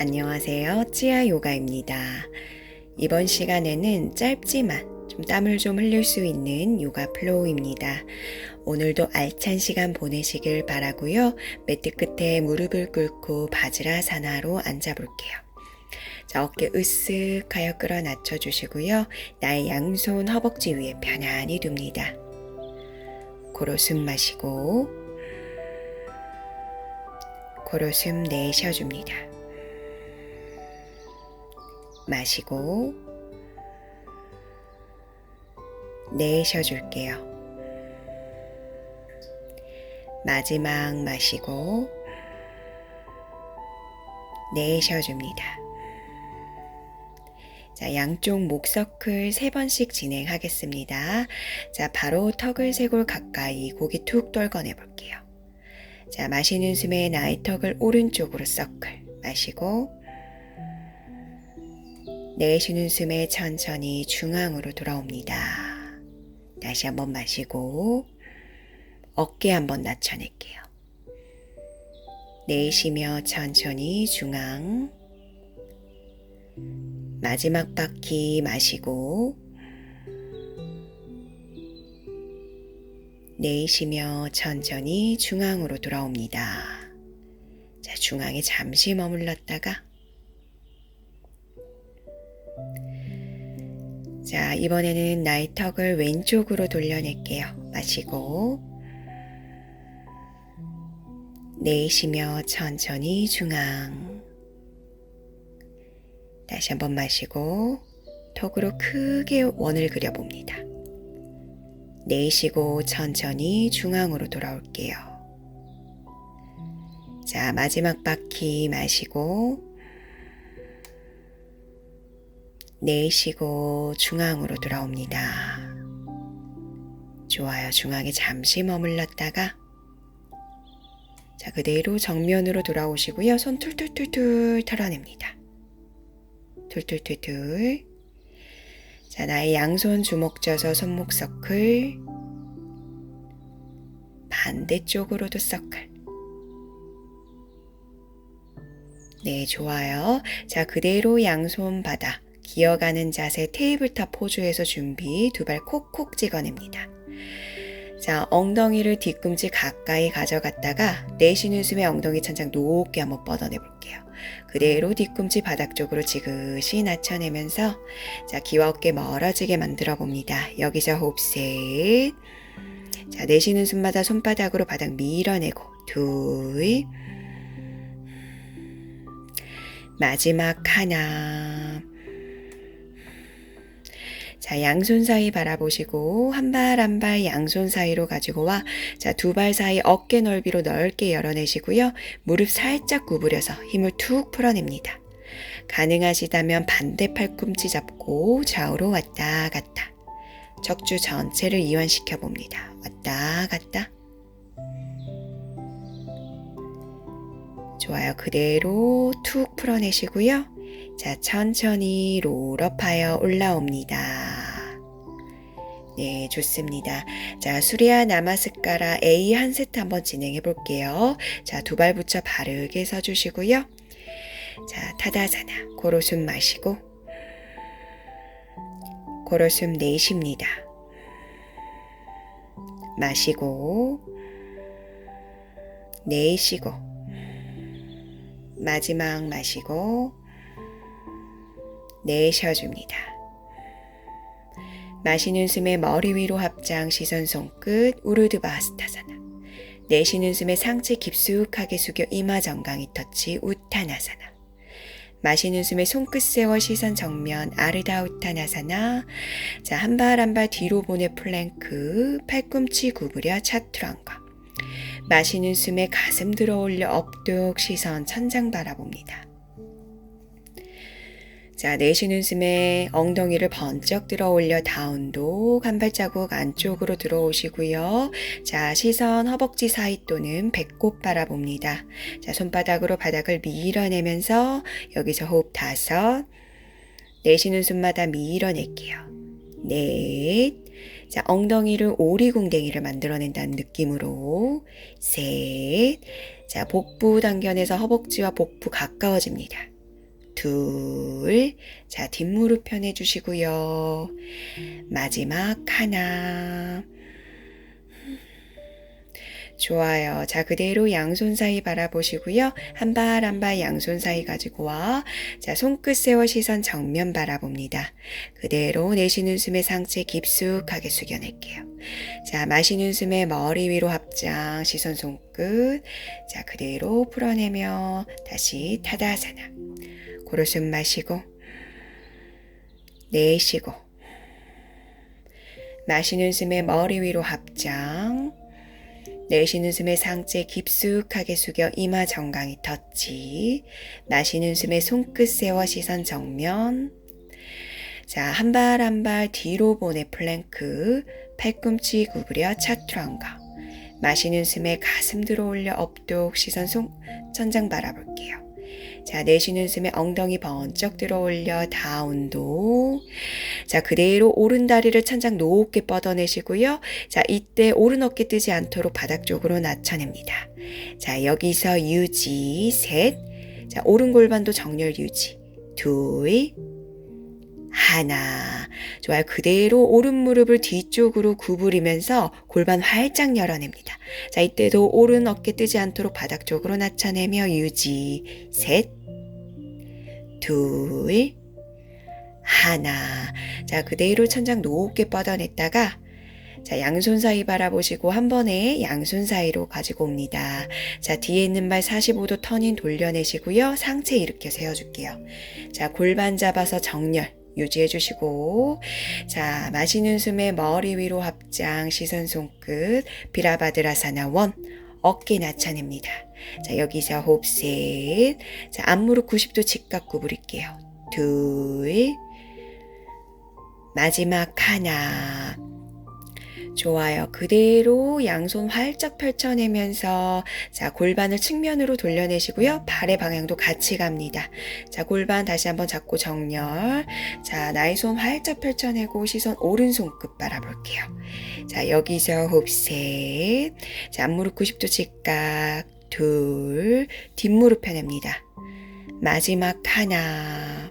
안녕하세요. 찌아 요가입니다. 이번 시간에는 짧지만 좀 땀을 좀 흘릴 수 있는 요가 플로우입니다. 오늘도 알찬 시간 보내시길 바라고요. 매트 끝에 무릎을 꿇고 바지라사나로 앉아 볼게요. 자, 어깨 으쓱하여 끌어 낮춰 주시고요. 나의 양손 허벅지 위에 편안히 둡니다. 고로 숨 마시고 고로 숨 내쉬어 줍니다. 마시고 내쉬어 줄게요. 마지막 마시고 내쉬어 줍니다. 자, 양쪽 목서클 세 번씩 진행하겠습니다. 자, 바로 턱을 세골 가까이 고기 툭 떨궈내 볼게요. 자, 마시는 숨에 나의 턱을 오른쪽으로 서클 마시고 내쉬는 숨에 천천히 중앙으로 돌아옵니다. 다시 한번 마시고 어깨 한번 낮춰낼게요. 내쉬며 천천히 중앙 마지막 바퀴 마시고 내쉬며 천천히 중앙으로 돌아옵니다. 자, 중앙에 잠시 머물렀다가 자, 이번에는 나의 턱을 왼쪽으로 돌려낼게요. 마시고 내쉬며 천천히 중앙 다시 한번 마시고 턱으로 크게 원을 그려봅니다. 내쉬고 천천히 중앙으로 돌아올게요. 자, 마지막 바퀴 마시고 내쉬고 중앙으로 돌아옵니다. 좋아요. 중앙에 잠시 머물렀다가 자, 그대로 정면으로 돌아오시고요. 손 툴툴툴툴 털어냅니다. 툴툴툴툴 자, 나의 양손 주먹 져서 손목 서클 반대쪽으로도 서클 네, 좋아요. 자, 그대로 양손 바닥 기어가는 자세 테이블탑 포즈에서 준비 두 발 콕콕 찍어냅니다. 자, 엉덩이를 뒤꿈치 가까이 가져갔다가 내쉬는 숨에 엉덩이 천장 높게 한번 뻗어내 볼게요. 그대로 뒤꿈치 바닥 쪽으로 지그시 낮춰내면서 자, 귀와 어깨 멀어지게 만들어 봅니다. 여기서 호흡 셋. 자, 내쉬는 숨마다 손바닥으로 바닥 밀어내고 둘. 마지막 하나. 자, 양손 사이 바라보시고 한발 한발 양손 사이로 가지고 와. 자, 두 발 사이 어깨 넓이로 넓게 열어내시고요. 무릎 살짝 구부려서 힘을 툭 풀어냅니다. 가능하시다면 반대 팔꿈치 잡고 좌우로 왔다 갔다. 척추 전체를 이완시켜 봅니다. 왔다 갔다. 좋아요. 그대로 툭 풀어내시고요. 자, 천천히 롤업하여 올라옵니다. 네, 좋습니다. 자, 수리아 나마스카라 A 한 세트 한번 진행해 볼게요. 자, 두 발 붙여 바르게 서 주시고요. 자, 타다사나. 고로 숨 마시고, 고로 숨 내쉽니다. 마시고, 내쉬고, 마지막 마시고, 내쉬어줍니다. 마시는 숨에 머리 위로 합장 시선 손끝 우르드 바스타사나. 내쉬는 숨에 상체 깊숙하게 숙여 이마 정강이 터치 우타나사나. 마시는 숨에 손끝 세워 시선 정면 아르다 우타나사나. 자 한 발 한 발 뒤로 보내 플랭크 팔꿈치 구부려 차투랑과. 마시는 숨에 가슴 들어 올려 업독 시선 천장 바라봅니다. 자, 내쉬는 숨에 엉덩이를 번쩍 들어 올려 다운독 한 발자국 안쪽으로 들어오시고요. 자, 시선 허벅지 사이 또는 배꼽 바라봅니다. 자, 손바닥으로 바닥을 밀어내면서 여기서 호흡 다섯. 내쉬는 숨마다 밀어낼게요. 넷. 자, 엉덩이를 오리궁뎅이를 만들어낸다는 느낌으로 셋. 자, 복부 당겨내서 허벅지와 복부 가까워집니다. 둘. 자, 뒷무릎 편해 주시고요. 마지막 하나. 좋아요. 자, 그대로 양손 사이 바라보시고요. 한 발 한 발 양손 사이 가지고 와. 자, 손끝 세워 시선 정면 바라봅니다. 그대로 내쉬는 숨에 상체 깊숙하게 숙여낼게요. 자, 마시는 숨에 머리 위로 합장, 시선 손끝. 자, 그대로 풀어내며 다시 타다사나. 고로 숨 마시고, 내쉬고. 마시는 숨에 머리 위로 합장. 내쉬는 숨에 상체 깊숙하게 숙여 이마 정강이 터치. 마시는 숨에 손끝 세워 시선 정면. 자, 한 발 한 발 뒤로 보내 플랭크. 팔꿈치 구부려 차트랑가. 마시는 숨에 가슴 들어 올려 업독 시선 손 천장 바라볼게요. 자, 내쉬는 숨에 엉덩이 번쩍 들어 올려 다운도. 자, 그대로 오른 다리를 천장 높게 뻗어내시고요. 자, 이때 오른 어깨 뜨지 않도록 바닥 쪽으로 낮춰냅니다. 자, 여기서 유지, 셋. 자, 오른 골반도 정렬 유지. 둘, 하나. 좋아요. 그대로 오른 무릎을 뒤쪽으로 구부리면서 골반 활짝 열어냅니다. 자, 이때도 오른 어깨 뜨지 않도록 바닥 쪽으로 낮춰내며 유지. 셋, 둘, 하나. 자, 그대로 천장 높게 뻗어냈다가 자, 양손 사이 바라보시고 한 번에 양손 사이로 가지고 옵니다. 자, 뒤에 있는 발 45도 터닝 돌려내시고요. 상체 일으켜 세워줄게요. 자, 골반 잡아서 정렬. 유지해 주시고 자 마시는 숨에 머리 위로 합장 시선 손끝 비라바드라사나 원 어깨 낮춰냅니다. 자 여기서 호흡 셋 자 앞무릎 90도 직각 구부릴게요. 둘. 마지막 하나 좋아요. 그대로 양손 활짝 펼쳐내면서 자 골반을 측면으로 돌려내시고요. 발의 방향도 같이 갑니다. 자 골반 다시 한번 잡고 정렬. 자 나의 손 활짝 펼쳐내고 시선 오른손 끝 바라볼게요. 자 여기서 호흡 셋. 자 앞무릎 90도 직각 둘 뒷무릎 펴냅니다. 마지막 하나.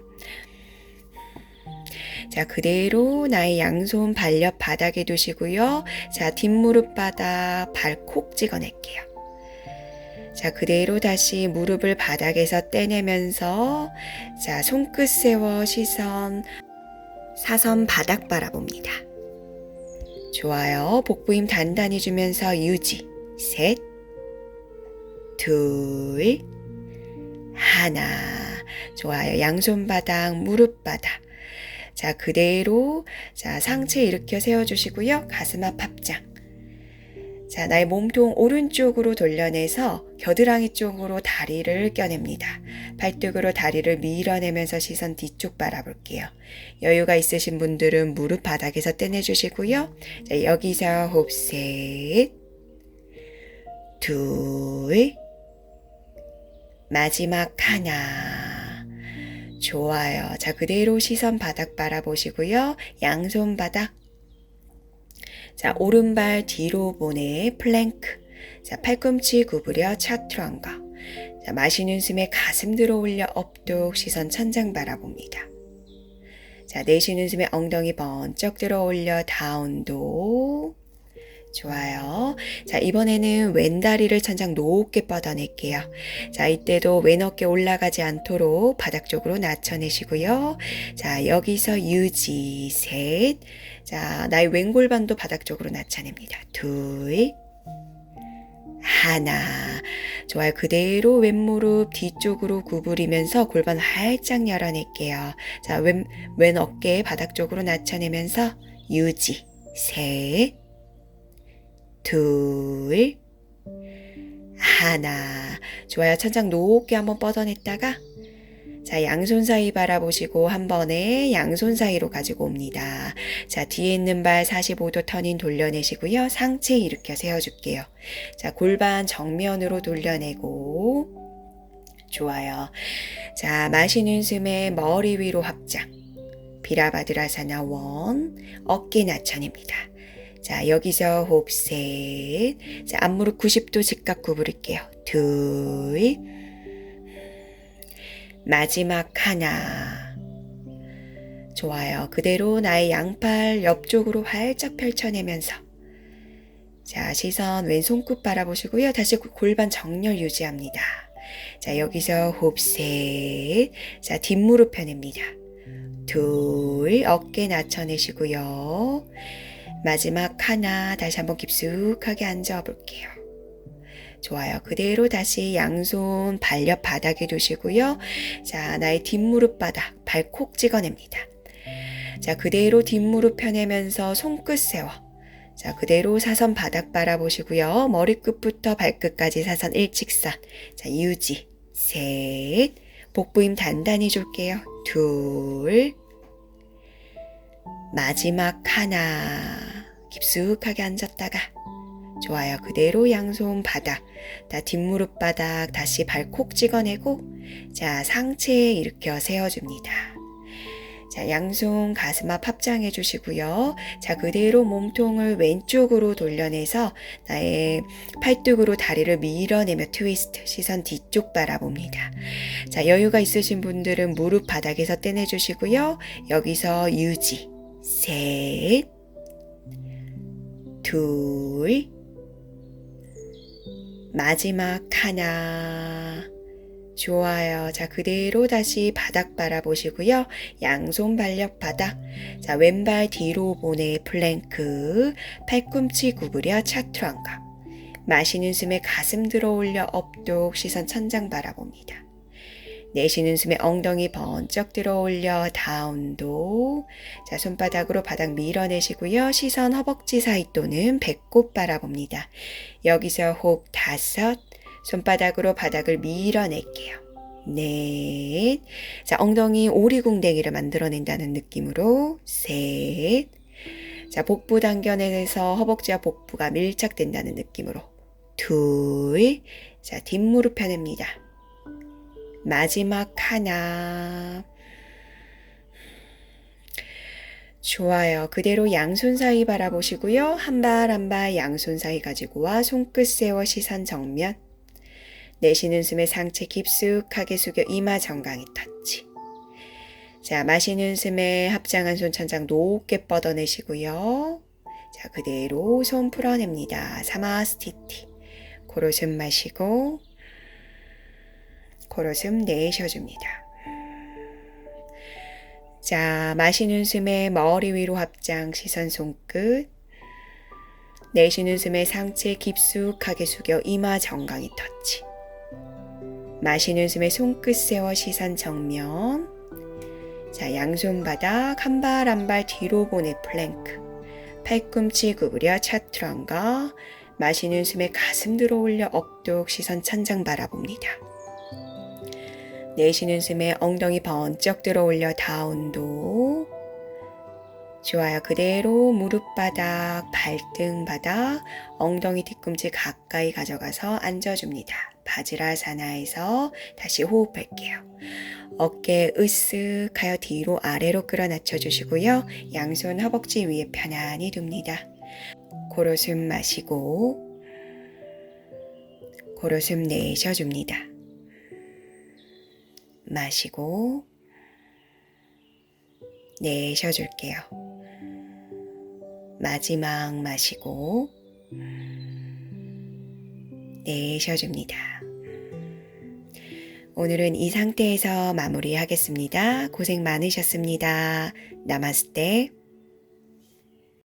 자, 그대로 나의 양손 발옆 바닥에 두시고요. 자, 뒷무릎 바닥 발 콕 찍어낼게요. 자, 그대로 다시 무릎을 바닥에서 떼내면서 자, 손끝 세워 시선 사선 바닥 바라봅니다. 좋아요. 복부 힘 단단히 주면서 유지. 셋, 둘, 하나. 좋아요. 양손 바닥, 무릎 바닥. 자, 그대로 자, 상체 일으켜 세워 주시고요. 가슴 앞 합장. 자, 나의 몸통 오른쪽으로 돌려내서 겨드랑이 쪽으로 다리를 껴냅니다. 발등으로 다리를 밀어내면서 시선 뒤쪽 바라볼게요. 여유가 있으신 분들은 무릎 바닥에서 떼내 주시고요. 자, 여기서 호흡 셋, 둘, 마지막 하나. 좋아요. 자, 그대로 시선 바닥 바라보시고요. 양손 바닥. 자, 오른발 뒤로 보내 플랭크. 자, 팔꿈치 구부려 차트랑가. 자, 마시는 숨에 가슴 들어 올려 업독 시선 천장 바라봅니다. 자, 내쉬는 숨에 엉덩이 번쩍 들어 올려 다운도. 좋아요. 자, 이번에는 왼다리를 천장 높게 뻗어낼게요. 자, 이때도 왼 어깨 올라가지 않도록 바닥 쪽으로 낮춰내시고요. 자, 여기서 유지, 셋. 자, 나의 왼 골반도 바닥 쪽으로 낮춰냅니다. 둘. 하나. 좋아요. 그대로 왼무릎 뒤쪽으로 구부리면서 골반 활짝 열어낼게요. 자, 왼, 왼 어깨 바닥 쪽으로 낮춰내면서 유지. 셋. 둘, 하나. 좋아요. 천장 높게 한번 뻗어냈다가 자, 양손 사이 바라보시고 한 번에 양손 사이로 가지고 옵니다. 자, 뒤에 있는 발 45도 터닝 돌려내시고요. 상체 일으켜 세워줄게요. 자, 골반 정면으로 돌려내고 좋아요. 자, 마시는 숨에 머리 위로 확장. 비라바드라사나 원. 어깨 낮춰냅니다. 자, 여기서 호흡 셋. 자, 앞무릎 90도 직각 구부릴게요. 둘. 마지막 하나. 좋아요. 그대로 나의 양팔 옆쪽으로 활짝 펼쳐내면서 자, 시선 왼손끝 바라보시고요. 다시 골반 정렬 유지합니다. 자, 여기서 호흡 셋. 자, 뒷무릎 펴냅니다. 둘, 어깨 낮춰내시고요. 마지막 하나, 다시 한번 깊숙하게 앉아 볼게요. 좋아요. 그대로 다시 양손 발옆 바닥에 두시고요. 자, 나의 뒷무릎 바닥, 발콕 찍어냅니다. 자, 그대로 뒷무릎 펴내면서 손끝 세워. 자, 그대로 사선 바닥 바라보시고요. 머리끝부터 발끝까지 사선 일직선. 자, 유지. 셋. 복부 힘 단단히 줄게요. 둘. 마지막 하나. 깊숙하게 앉았다가. 좋아요. 그대로 양손 바닥. 다 뒷무릎 바닥 다시 발콕 찍어내고. 자, 상체 일으켜 세워줍니다. 자, 양손 가슴 앞 합장해 주시고요. 자, 그대로 몸통을 왼쪽으로 돌려내서 나의 팔뚝으로 다리를 밀어내며 트위스트, 시선 뒤쪽 바라봅니다. 자, 여유가 있으신 분들은 무릎 바닥에서 떼내 주시고요. 여기서 유지. 셋, 둘, 마지막 하나. 좋아요. 자, 그대로 다시 바닥 바라보시고요. 양손 발력 바닥. 자, 왼발 뒤로 보내 플랭크. 팔꿈치 구부려 차트랑가. 마시는 숨에 가슴 들어 올려 업독 시선 천장 바라봅니다. 내쉬는 숨에 엉덩이 번쩍 들어 올려 다운도. 자, 손바닥으로 바닥 밀어내시고요. 시선 허벅지 사이 또는 배꼽 바라봅니다. 여기서 호흡 다섯. 손바닥으로 바닥을 밀어낼게요. 넷. 자, 엉덩이 오리궁뎅이를 만들어낸다는 느낌으로 셋. 자, 복부 당겨내서 허벅지와 복부가 밀착된다는 느낌으로 둘. 자, 뒷무릎 펴냅니다. 마지막 하나. 좋아요. 그대로 양손 사이 바라보시고요. 한 발 한 발 양손 사이 가지고 와 손끝 세워 시선 정면. 내쉬는 숨에 상체 깊숙하게 숙여 이마 정강이 터치. 자, 마시는 숨에 합장한 손 천장 높게 뻗어내시고요. 자, 그대로 손 풀어냅니다. 사마스티티. 코로 숨 마시고, 코로 숨 내쉬어줍니다. 자, 마시는 숨에 머리 위로 합장, 시선 손끝. 내쉬는 숨에 상체 깊숙하게 숙여 이마 정강이 터치. 마시는 숨에 손끝 세워 시선 정면. 자, 양손 바닥 한 발 한발 뒤로 보내 플랭크. 팔꿈치 구부려 차트랑가. 마시는 숨에 가슴 들어 올려 억독 시선 천장 바라봅니다. 내쉬는 숨에 엉덩이 번쩍 들어 올려 다운도. 좋아요. 그대로 무릎 바닥, 발등 바닥, 엉덩이 뒤꿈치 가까이 가져가서 앉아줍니다. 바지라사나에서 다시 호흡할게요. 어깨 으쓱하여 뒤로 아래로 끌어낮춰 주시고요. 양손 허벅지 위에 편안히 둡니다. 고로 숨 마시고 고로 숨 내쉬어줍니다. 마시고 내쉬어줄게요. 마지막 마시고 내쉬어줍니다. 오늘은 이 상태에서 마무리하겠습니다. 고생 많으셨습니다. 나마스테.